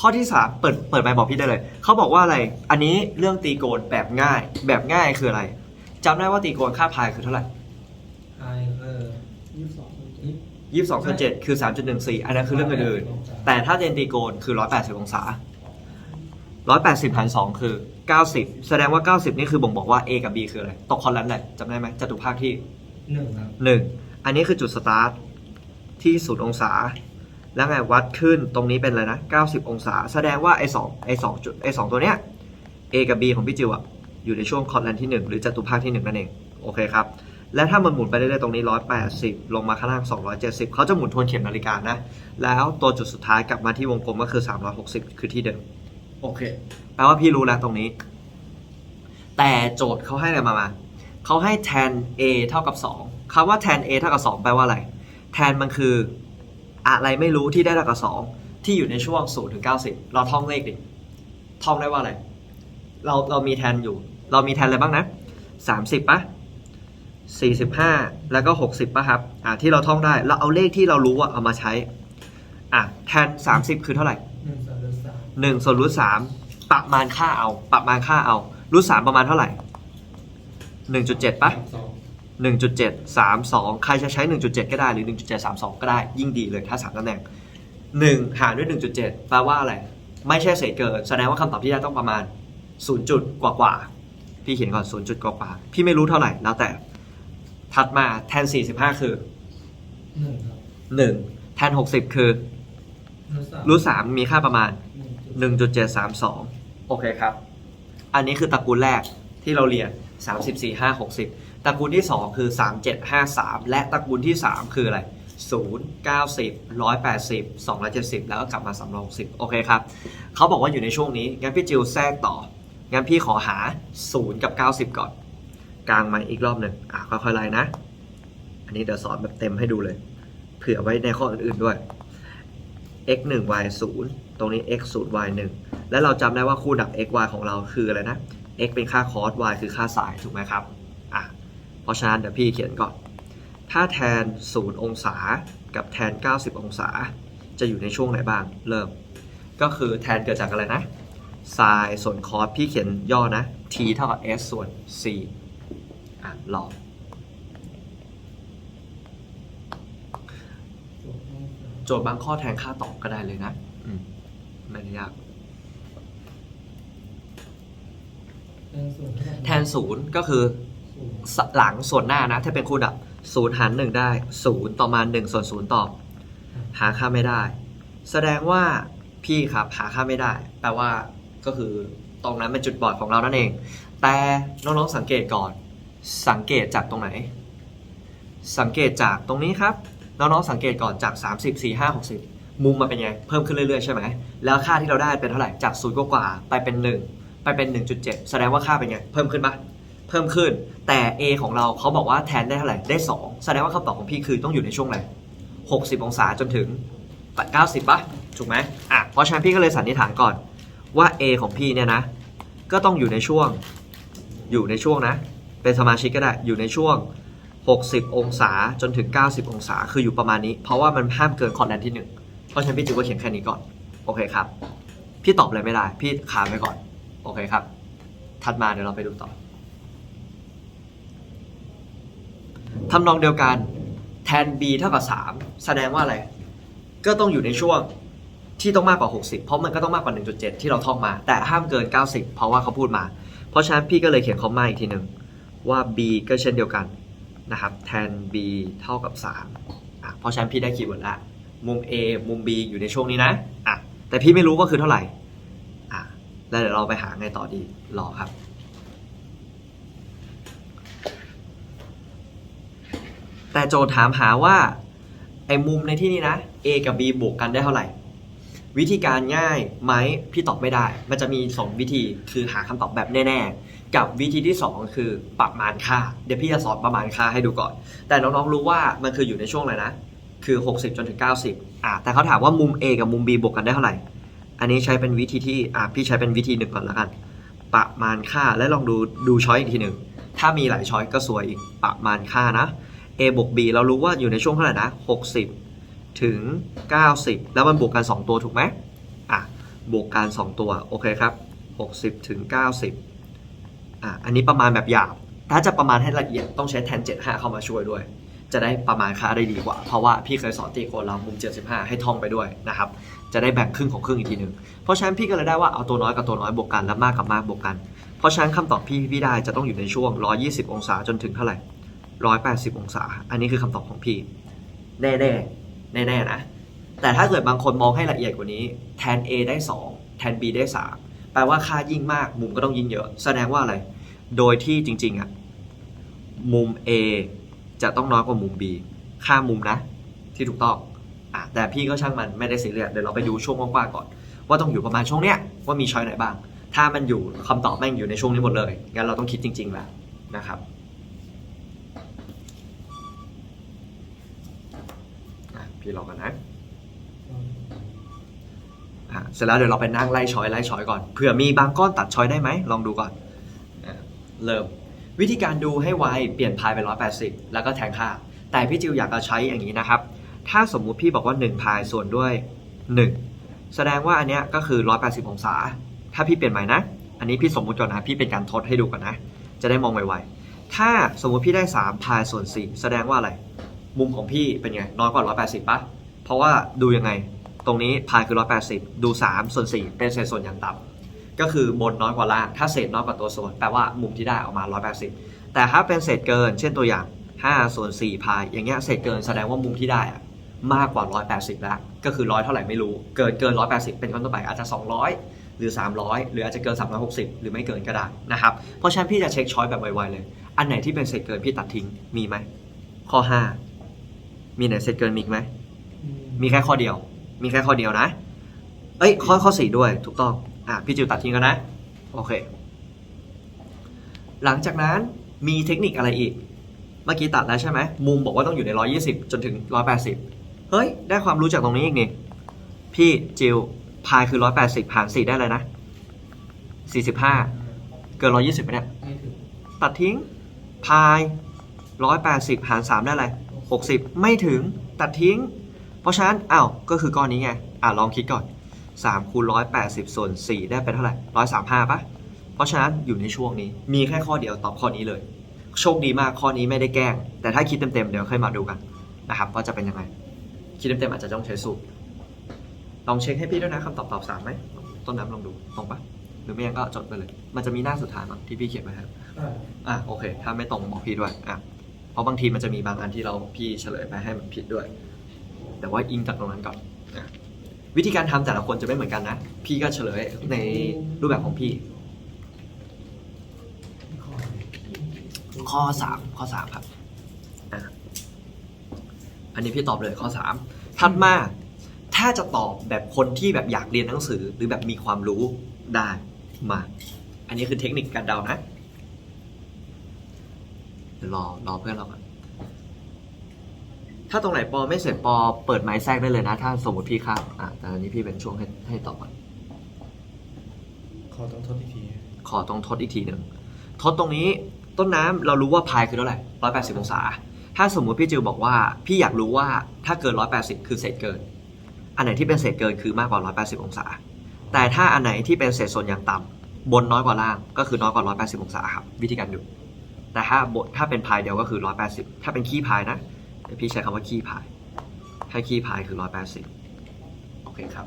ข้อที่สามเปิดเปิดไปบอกพี่ได้เลย เขาบอกว่าอะไร อันนี้เรื่องตีโกณแบบง่าย แบบง่ายคืออะไรจำได้ว่าตีโกณค่าพายคือเท่าไหร่ไอเออยี่สิบสองยี่ยี่สิบสองส่วนเจ็ดคือสามจุดหนึ่งสี่อันนั้นคือเรื่องอื่นๆแต่ถ้าเจนตีโกณคือร้อยแปดสิบองศาร้อยแปดสิบหารสองคือเก้าสิบแสดงว่าเก้าสิบนี่คือบ่งบอกว่า A กับ B คืออะไรตกคอนแลนด์แหละจำได้ไหมจตุภาคที่หนึ่งครับหนึ่งอันนี้คือจุดสตาร์ทที่ศูนย์องศา แล้วไงวัดขึ้นตรงนี้เป็นอะไรนะ 90 องศา แสดงว่าไอ้สองไอ้สองจุดไอ้สองตัวเนี้ย A กับ B ของพี่จิวอะอยู่ในช่วงคอร์แลนที่ 1 หรือจตุภาคที่ 1 นั่นเอง โอเคครับ และถ้ามันหมุนไปเรื่อยๆตรงนี้ 180 ลงมาข้างล่าง 270 เขาจะหมุนทวนเข็มนาฬิกานะ แล้วตัวจุดสุดท้ายกลับมาที่วงกลมก็คือ 360 คือที่เดิม โอเค แปลว่าพี่รู้แล้วตรงนี้ แต่โจทย์เขาให้อะไรมามาเขาให้ tan a เท่ากับ 2คำว่า tan a เท่ากับ 2 แปลว่าอะไร tan มันคือ อะไรไม่รู้ที่ได้เท่ากับสองที่อยู่ในช่วง0ถึง90 เราท่องเลขดิ ท่องได้ว่าอะไร เราเรามีแทนอยู่ เรามีแทนอะไรบ้างนะ 30ปะ45 แล้วก็ 60ปะครับอ่าที่เราท่องได้ เราเอาเลขที่เรารู้อะเอามาใช้อะแทน 30 คือเท่าไหร่1ส่วนรูทมประมาณค่าเอา ประมาณค่าเอารูทมประมาณเท่าไหร่ 1.7ป่ะ 1.732 ใครจะใช้ 1.7 ก็ได้หรือ 1.732 ก็ได้ยิ่งดีเลยถ้าสามตำแหน่ง 1 หารด้วย 1.7 แปลว่าอะไร ไม่ใช่เศษเกิน แสดงว่าคำตอบที่ได้ต้องประมาณ 0 จุดกว่ากว่าพี่เขียนก่อน 0 จุดกว่ากว่าพี่ไม่รู้เท่าไหร่แล้วแต่ ถัดมาแทน 45 คือ 1 แทน 60 คือรูท3มีค่าประมาณ 1.732 โอเคครับ อันนี้คือตระกูลแรกที่เราเรียน 3 4 5 60 ตระกูลที่ 2 คือ 3753 และตระกูลที่ 3 คืออะไร 0 90 180 270 แล้วก็กลับมา360โอเคครับเขาบอกว่าอยู่ในช่วงนี้ งั้นพี่จิวแทรกต่อ งั้นพี่ขอหา 0 กับ 90 ก่อน กลางมาอีกรอบหนึ่งอะค่อยๆไล่นะ อันนี้เดี๋ยวสอนแบบเต็มให้ดูเลย เผื่อไว้ในข้ออื่นๆด้วย x 1 y 0ตรงนี้ x 0 y 1และเราจำได้ว่าคู่ดับ x y ของเราคืออะไรนะ x เป็นค่า cos y คือค่า sin ถูกไหมครับ ราะฉะนั้นเดี๋ยวพี่เขียนก่อน ถ้าแทน 0 องศากับแทน 90 องศา จะอยู่ในช่วงไหนบ้าง เริ่ม ก็คือแทนเกิดจากอะไรนะ sin ส่วน cos พี่เขียนย่อนะ t เท่ากับ s ส่วน c อะลองโจทย์บางข้อแทนค่าตอบก็ได้เลยนะอืมไม่ได้ยาก แทนศูนย์เท่ากับแทนศูนย์ก็คือศูนย์ส หลังส่วนหน้านะ ถ้าเป็นคูณดับศูนย์หารหนึ่งได้ศูนย์ต่อมาหนึ่งส่วนศูนย์ตอบหาค่าไม่ได้ แสดงว่าพี่ครับหาค่าไม่ได้ แปลว่าก็คือตรงนั้นเป็นจุดบอดของเรานั่นเอง แต่น้องๆสังเกตก่อน สังเกตจากตรงไหน สังเกตจากตรงนี้ครับน้องๆสังเกตก่อนจาก 30 4 5 60 มุมมันเป็นไง เพิ่มขึ้นเรื่อยๆใช่ไหม แล้วค่าที่เราได้เป็นเท่าไหร่จากศูนย์กว่าไปเป็น 1 ไปเป็น 1.7 แสดงว่าค่าเป็นไง เพิ่มขึ้นปะ เพิ่มขึ้น แต่ A ของเราเขาบอกว่าแทนได้เท่าไหร่ ได้ 2 แสดงว่าคำตอบของพี่คือต้องอยู่ในช่วงไหน60 องศาจนถึง 90ปะถูกไหมอะ เพราะฉะนั้นพี่ก็เลยสันนิษฐานก่อนว่า A ของพี่เนี่ยนะ ก็ต้องอยู่ในช่วง อยู่ในช่วงนะ เป็นสมาชิกก็ได้ อยู่ในช่วง 60 องศาจนถึง 90 องศา คืออยู่ประมาณนี้ เพราะว่ามันห้ามเกินคอร์ดแลนด์ที่ 1 เพราะฉะนั้นพี่จิวก็เขียนแค่นี้ก่อน โอเคครับ พี่ตอบอะไรไม่ได้ พี่ขามไว้ก่อน โอเคครับ ถัดมาเดี๋ยวเราไปดูต่อ ทำนองเดียวกันแทน b เท่ากับ 3 แสดงว่าอะไร ก็ต้องอยู่ในช่วงที่ต้องมากกว่า 60 เพราะมันก็ต้องมากกว่า 1.7 ที่เราท่องมา แต่ห้ามเกิน 90 เพราะว่าเขาพูดมา เพราะฉะนั้นพี่ก็เลยเขียนคอมมาอีกทีหนึ่งว่า b ก็เช่นเดียวกันนะครับแทน b เท่ากับ3อะเพราะฉะนั้นพี่ได้คีย์เวิร์ดละมุม a มุม b อยู่ในช่วงนี้นะอะแต่พี่ไม่รู้ว่าคือเท่าไหร่อะแล้วเดี๋ยวเราไปหาไงต่อดีรอครับ แต่โจทย์ถามหาว่าไอ้มุมในที่นี้นะ A กับ B บวกกันได้เท่าไหร่ วิธีการง่ายไหมพี่ตอบไม่ได้ มันจะมี 2 วิธีคือหาคำตอบแบบแน่ ๆ กับวิธีที่ 2 คือประมาณค่า เดี๋ยวพี่จะสอนประมาณค่าให้ดูก่อน แต่น้องๆรู้ว่ามันคืออยู่ในช่วงอะไรนะ คือ 60 จนถึง 90อะแต่เขาถามว่ามุม A กับมุม B บวกกันได้เท่าไหร่ อันนี้ใช้เป็นวิธีที่อะพี่ใช้เป็นวิธีหนึ่งก่อนแล้วกันประมาณค่าและลองดูดูช้อยอีกทีหนึ่งถ้ามีหลายช้อยก็สวยอีกประมาณค่านะ A บวก B เรารู้ว่าอยู่ในช่วงเท่าไหร่นะ 60 ถึง 90 แล้วมันบวกกัน 2 ตัวถูกไหมอะ บวกการ2ตัว โอเคครับ 60 ถึง 90 อะ อันนี้ประมาณแบบหยาบ ถ้าจะประมาณให้ละเอียดต้องใช้แทน 75 เข้ามาช่วยด้วย จะได้ประมาณค่าได้ดีกว่า เพราะว่าพี่เคยสอนตีโกนเรามุม 75 ให้ท่องไปด้วยนะครับ จะได้แบ่งครึ่งของครึ่งอีกทีหนึ่ง เพราะฉะนั้นพี่ก็เลยได้ว่าเอาตัวน้อยกับตัวน้อยบวกกัน และมากกับมากบวกกัน เพราะฉะนั้นคำตอบพี่พี่ได้จะต้องอยู่ในช่วง 120 องศาจนถึงเท่าไหร่ 180 องศา อันนี้คือคำตอบของพี่ แน่ๆแน่ๆนะ แต่ถ้าเกิดบางคนมองให้ละเอียดกว่านี้ แทน A ได้ 2 แทน B ได้ 3 แปลว่าค่ายิ่งมาก มุมก็ต้องยิ่งเยอะ แสดงว่าอะไร โดยที่จริง ๆอะมุม A จะต้องน้อยกว่ามุม B ค่ามุมนะ ที่ถูกต้องอะแต่พี่ก็ช่างมันไม่ได้ซีเรียสเดี๋ยวเราไปดูช่วงกว้างๆก่อน ว่าต้องอยู่ประมาณช่วงเนี้ยว่ามีช้อยไหนบ้าง ถ้ามันอยู่คำตอบแม่งอยู่ในช่วงนี้หมดเลยงั้นเราต้องคิดจริงๆแหละนะครับ อะพี่รอกันนะอะเสร็จแล้วเดี๋ยวเราไปนั่งไล่ช้อยไล่ช้อยก่อนเผื่อมีบางก้อนตัดช้อยได้ไหมลองดูก่อนอะเริ่มวิธีการดูให้ไวเปลี่ยนพายไป180 แล้วก็แทงค่า แต่พี่จิวอยากจะใช้อย่างนี้นะครับ ถ้าสมมุติพี่บอกว่า1พายส่วนด้วย 1 แสดงว่าอันเนี้ยก็คือ 180 องศา ถ้าพี่เปลี่ยนใหม่นะ อันนี้พี่สมมุติก่อนนะ พี่เป็นการทดให้ดูก่อนนะ จะได้มองไวๆ ถ้าสมมุติพี่ได้3พายส่วน4แสดงว่าอะไร มุมของพี่เป็นไง น้อยกว่า 180ปะเพราะว่าดูยังไง ตรงนี้พายคือ 180 ดู 3 ส่วน 4 เป็นเศษส่วนอย่างต่ำก็คือบนน้อยกว่าล่าง ถ้าเศษน้อยกว่าตัวส่วนแปลว่ามุมที่ได้ออกมา 180 แต่ถ้าเป็นเศษเกิน เช่นตัวอย่าง 5 ส่วน 4 พาย อย่างเงี้ยเศษเกินแสดงว่ามุมที่ได้อะมากกว่า 180 แล้ว ก็คือร้อยเท่าไหร่ไม่รู้ เกินเกิน 180 เป็นก้นต่อไปอาจจะ 200 หรือ 300 หรืออาจจะเกิน 360 หรือไม่เกินก็ได้นะครับ เพราะฉะนั้นพี่จะเช็คช้อยแบบไวๆเลย อันไหนที่เป็นเศษเกินพี่ตัดทิ้ง มีไหม ข้อ 5 มีไหนเศษเกินมีอีกไหมมีแค่ข้อเดียว มีแค่ข้อเดียวนะ เอ้ยข้อข้อสี่ด้วยถูกต้อง อะพี่จิวตัดทิ้งกันนะ โอเค หลังจากนั้นมีเทคนิคอะไรอีก เมื่อกี้ตัดแล้วใช่ไหมมุมบอกว่าต้องอยู่ใน 120 จนถึง 180 เฮ้ย ได้ความรู้จากตรงนี้อีกนี่ พี่จิวพายคือ 180หาร4ได้เลยนะ 45 เกิน 120ไปเนี่ยไม่ถึงตัดทิ้ง พาย 180 หาร 3 ได้อะไร 60 ไม่ถึงตัดทิ้ง เพราะฉะนั้นอ้าวก็คือก้อนนี้ไงอะลองคิดก่อน3คูณ180 ส่วน 4 ได้เป็นเท่าไหร่135ปะเพราะฉะนั้นอยู่ในช่วงนี้ มีแค่ข้อเดียวตอบข้อนี้เลย โชคดีมากข้อนี้ไม่ได้แกล้ง แต่ถ้าคิดเต็มๆ เดี๋ยวค่อยมาดูกันนะครับว่าจะเป็นยังไง คิดเต็มๆอาจจะต้องใช้สูตร ลองเช็คให้พี่ด้วยนะคำตอบตอบสามไหม ต้นน้ำลองดูตรงปะหรือไม่ยังก็จดไปเลย มันจะมีหน้าสุดท้ายมั้งที่พี่เขียนไว้ให้ใช่อะโอเค ถ้าไม่ตรงบอกพี่ด้วยอะ เพราะบางทีมันจะมีบางอันที่เราพี่เฉลยไปให้มันผิดด้วย แต่ว่าอิงจากตรงนั้นก่อนอะวิธีการทำแต่ละคนจะไม่เหมือนกันนะ พี่ก็เฉลยในรูปแบบของพี่ ข้อสามข้อสามครับอันนี้พี่ตอบเลยข้อสามถัดมาถ้าจะตอบแบบคนที่แบบอยากเรียนหนังสือหรือแบบมีความรู้ได้มา อันนี้คือเทคนิคการเดานะ เดี๋ยวรอรอเพื่อนเราก่อนถ้าตรงไหนปอไม่เสร็จปอเปิดไม้แทรกได้เลยนะ ถ้าสมมติพี่ข้ามอะแต่อันนี้พี่เป็นช่วงให้ให้ตอบก่อนขอต้องทดอีกทีขอต้องทดอีกทีหนึ่งทดตรงนี้ต้นน้ำเรารู้ว่าพายคือเท่าไหร่ร้อยแปดสิบองศา ถ้าสมมุติพี่จิวบอกว่า พี่อยากรู้ว่าถ้าเกินร้อยแปดสิบคือเศษเกิน อันไหนที่เป็นเศษเกินคือมากกว่าร้อยแปดสิบองศา แต่ถ้าอันไหนที่เป็นเศษส่วนอย่างต่ำบนน้อยกว่าล่างก็คือน้อยกว่าร้อยแปดสิบองศาครับ วิธีการดู แต่ถ้าบนถ้าเป็นพายเดียวก็คือร้อยแปดสิบถ้าเป็นขี้พายนะเดี๋ยวพี่ใช้คำว่าขี้พาย ถ้าขี้พายคือร้อยแปดสิบโอเคครับ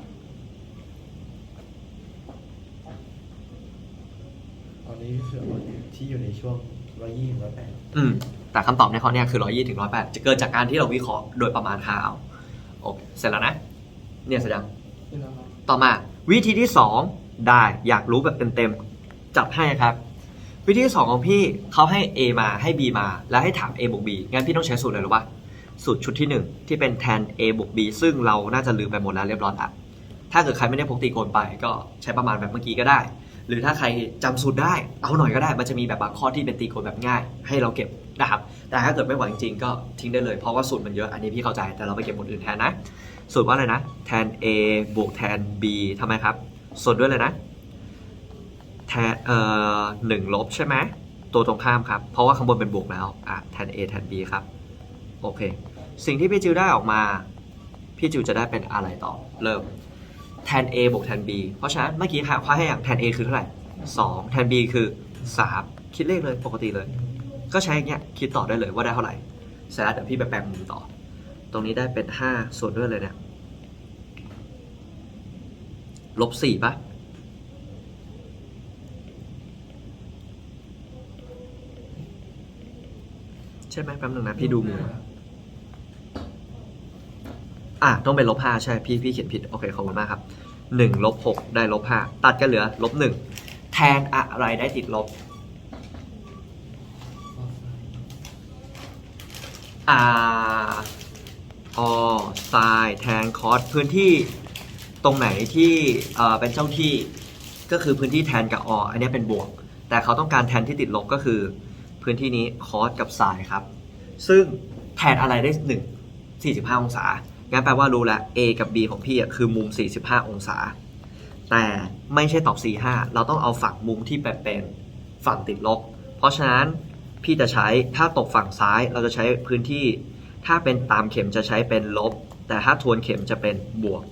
ตอนนี้คือว่าที่อยู่ในช่วงร้อยยี่ร้อยแปดอืมแต่คำตอบในข้อเนี้ยคือ 120ถึง108 จะเกิดจากการที่เราวิเคราะห์โดยประมาณค่าเอาโอเคเสร็จแล้วนะ เนี่ยเสร็จยังนี่นะครับต่อมาวิธีที่ 2 ได้อยากรู้แบบเต็มๆจับให้ครับ วิธีที่2ของพี่เขาให้ A มาให้ B มา แล้วให้ถาม A บวก B งั้นพี่ต้องใช้สูตรอะไรหรือวะสูตรชุดที่ 1 ที่เป็นแทน A บวก B ซึ่งเราน่าจะลืมไปหมดแล้วเรียบร้อยละถ้าเกิดใครไม่ได้พกตีโกนไปก็ใช้ประมาณแบบเมื่อกี้ก็ได้ หรือถ้าใครจำสูตรได้เอาหน่อยก็ได้ มันจะมีแบบบางข้อที่เป็นตีโกนแบบง่าย ให้เราเก็บนะครับแต่ถ้าเกิดไม่ไหวจริงๆก็ทิ้งได้เลยเพราะว่าสูตรมันเยอะอันนี้พี่เข้าใจแต่เราไปเก็บบทอื่นแทนนะสูตรว่าอะไรนะแทน A บวกแทน B ทำไมครับส่วนด้วยเลยนะ แทนเอ่อหนึ่งลบใช่ไหมตัวตรงข้ามครับ เพราะว่าข้างบนเป็นบวกแล้วอะแทน A แทน B ครับโอเค สิ่งที่พี่จิวได้ออกมา พี่จิวจะได้เป็นอะไรต่อ เริ่ม tan A บวก tan B เพราะฉะนั้นเมื่อกี้ค่ะคว้าให้อย่าง tan A คือเท่าไหร่2 tan B คือ 3 คิดเลขเลยปกติเลย ก็ใช้อย่างเงี้ยคิดต่อได้เลยว่าได้เท่าไหร่เสร็จแล้วเดี๋ยวพี่ไปแปลงมุมต่อ ตรงนี้ได้เป็น 5 ส่วนด้วยเลยเนี่ยลบ4ปะ ใช่ไหมแป๊บนึงนะพี่ดูมุมอะต้องเป็นลบ5ใช่พี่พี่เขียนผิด โอเคขอบคุณมากครับ1ลบ6ได้ลบ5ตัดกันเหลือลบ1แทนอะไรได้ติดลบอ่าออไซน์แทนคอสพื้นที่ตรงไหนที่เอ่อเป็นเจ้าที่ก็คือพื้นที่แทนกับออันเนี้ยเป็นบวก แต่เขาต้องการแทนที่ติดลบก็คือ พื้นที่นี้คอสกับไซน์ครับ ซึ่งแทนอะไรได้1 45 องศา งั้นแปลว่ารู้แล้ว A กับ B ของพี่อะคือมุม 45 องศา แต่ไม่ใช่ตอบ 45 เราต้องเอาฝั่งมุมที่เป็นเป็นฝั่งติดลบ เพราะฉะนั้นพี่จะใช้ถ้าตกฝั่งซ้ายเราจะใช้พื้นที่ ถ้าเป็นตามเข็มจะใช้เป็นลบ แต่ถ้าทวนเข็มจะเป็นบวก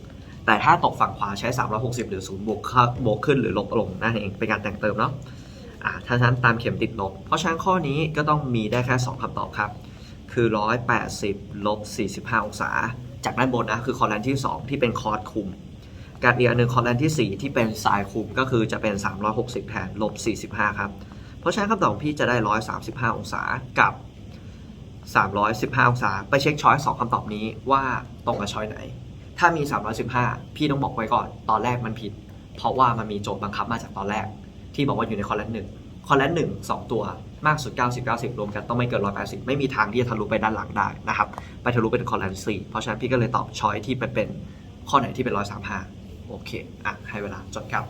แต่ถ้าตกฝั่งขวาใช้ 360 หรือ 0 บวกบวกขึ้นหรือลบลงนั่นเองเป็นการแต่งเติมเนาะ อ่าถ้าฉะนั้นตามเข็มติดลบ เพราะฉะนั้นข้อนี้ก็ต้องมีได้แค่ 2คำตอบครับ คือ 180 ลบ 45 องศา จากด้านบนนะคือคอร์แลนที่ 2 ที่เป็นคอร์สคุมการอีกอันหนึ่งคอร์แลนที่ 4 ที่เป็นไซน์คุมก็คือจะเป็น 360 แทนลบ 45 ครับ เพราะฉะนั้นคำตอบของพี่จะได้ 135 องศากับ 315 องศา ไปเช็คช้อยส์สองคำตอบนี้ว่าตรงกับช้อยไหน ถ้ามี 315 พี่ต้องบอกไว้ก่อน ตอนแรกมันผิด เพราะว่ามันมีโจทย์บังคับมาจากตอนแรก ที่บอกว่าอยู่ในคอแลนหนึ่งคอแลนหนึ่งสองตัวมากสุด 90 90 รวมกันต้องไม่เกิน 180 ไม่มีทางที่จะทะลุไปด้านหลังได้นะครับ ไปทะลุเป็นคอร์แลนสี่เพราะฉะนั้นพี่ก็เลยตอบช้อยที่เป็นเป็น ข้อไหนที่เป็น 135 โอเค อะ ให้เวลาจดครับ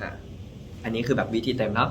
อะ อันนี้คือแบบวิธีเต็มเนาะ